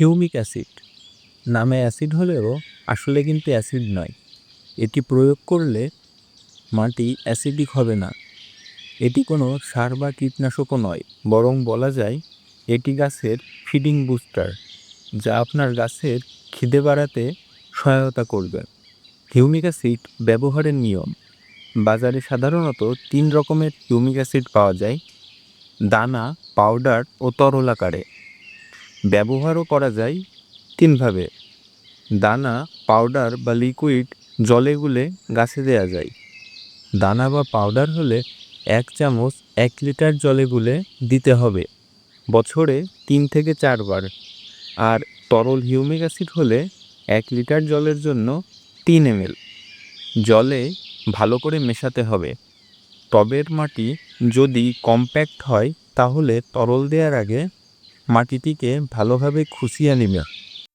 Humic acid নামে acid হলেও আসলে কিন্তু অ্যাসিড নয়। এটি প্রয়োগ করলে মাটি অ্যাসিডিক হবে না। এটি কোনো সার বা কীটনাশকও নয়, বরং বলা যায় এটি গাছের ফিডিং বুস্টার, যা আপনার গাছের খিদে বাড়াতে সহায়তা করবে। হিউমিক অ্যাসিড ব্যবহারের নিয়ম। বাজারে সাধারণত তিন রকমের হিউমিক অ্যাসিড পাওয়া যায়। দানা, পাউডার ও তরল আকারে। ব্যবহারও করা যায়। তিনভাবে, দানা, পাউডার বা লিকুইড জলে গুলে গাছে দেওয়া যায়। দানা বা পাউডার হলে এক চামচ এক লিটার জলে গুলে দিতে হবে, বছরে তিন থেকে চারবার। আর তরল হিউমিক অ্যাসিড হলে এক লিটার জলের জন্য তিন এমএল। জলে ভালো করে মেশাতে হবে। টবের মাটি যদি কম্প্যাক্ট হয়, তাহলে তরল দেওয়ার আগে মাটিটিকে ভালোভাবে খুশিয়ে নেবে।